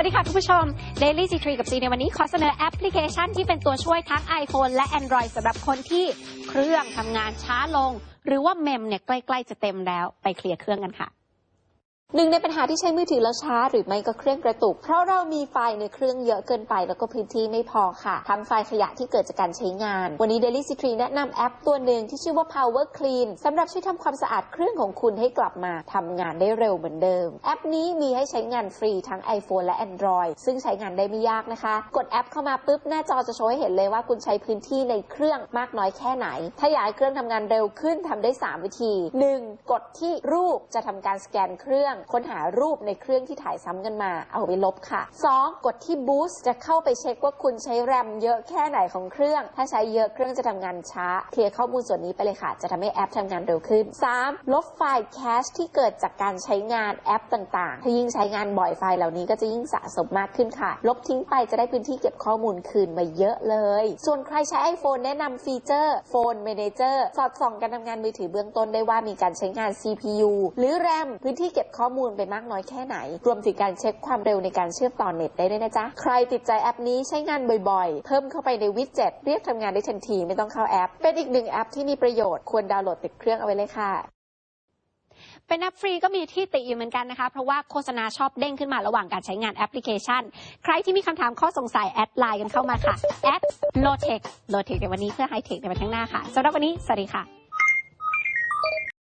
วัสดีค่ะคุณผู้ชม Daily C3 กับ C ในวันนี้ขอเสนอแอปพลิเคชันที่เป็นตัวช่วยทั้ง iPhone และ Android สำหรับคนที่เครื่องทำงานช้าลง หรือว่าเมมเนี่ยใกล้ ๆ จะเต็มแล้วไปเคลียร์เครื่องกันค่ะ หนึ่งในปัญหาที่ใช้มือถือแล้วช้า หรือไม่ก็เครื่องกระตุก เพราะเรามีไฟล์ในเครื่องเยอะเกินไปแล้วก็พื้นที่ไม่พอค่ะ ทั้งไฟล์ขยะที่เกิดจากการใช้งาน วันนี้ Daily c 3แนะนำแอปตัวหนึ่งที่ชื่อว่า Power Clean สำหรับช่วยทำความสะอาดเครื่องของคุณให้กลับมาทำงานได้เร็วเหมือนเดิม แอปนี้มีให้ใช้งานฟรีทั้ง iPhone และ Android ซึ่งใช้งานได้ไม่ยากนะคะ กดแอปเข้ามาปุ๊บหน้าจอจะโชว์ให้เห็นเลยว่าคุณใช้พื้นที่ในเครื่องมากน้อยแค่ไหน ถ้าอยากให้เครื่องทำงานเร็วขึ้นทำได้ 3 วิธี 1. กดที่รูปจะทำการสแกนเครื่องค้นหารูปในเครื่องที่ถ่ายซ้ำกันมา เอาไปลบค่ะ 2. กดที่ Boost จะเข้าไปเช็คว่าคุณใช้แรมเยอะแค่ไหนของเครื่อง ถ้าใช้เยอะเครื่องจะทำงานช้า เคลียร์ข้อมูลส่วนนี้ไปเลยค่ะ จะทำให้แอปทำงานเร็วขึ้น 3. ลบไฟล์แคชที่เกิดจากการใช้งานแอปต่างๆ ถ้ายิ่งใช้งานบ่อยไฟล์เหล่านี้ก็จะยิ่งสะสมมากขึ้นค่ะ ลบทิ้งไปจะได้พื้นที่เก็บข้อมูลคืนมาเยอะเลย ส่วนใครใช้ iPhone แนะนำฟีเจอร์ Phone Manager สอดส่องการทำงานมือถือเบื้องต้นได้ว่ามีการใช้งาน CPU หรือ RAM พื้นที่เก็บข้อมูลไปมากน้อยแค่ไหน รวมถึงการเช็คความเร็วในการเชื่อมต่อเน็ตได้ด้วยนะจ๊ะ ใครติดใจแอปนี้ใช้งานบ่อยๆ เพิ่มเข้าไปในวิดเจ็ตเรียกทำงานได้ทันทีไม่ต้องเข้าแอป เป็นอีกหนึ่งแอปที่มีประโยชน์ควรดาวน์โหลดติดเครื่องเอาไว้เลยค่ะเป็นแอปฟรีก็มีที่ติอยู่เหมือนกันนะคะ เพราะว่าโฆษณาชอบเด้งขึ้นมาระหว่างการใช้งานแอปพลิเคชัน ใครที่มีคำถามข้อสงสัยแอดไลน์กันเข้ามาค่ะแอด Lotech Lotech ในวันนี้เพื่อ High Tech ในวันข้างหน้าค่ะสำหรับวันนี้ สวัสดีค่ะ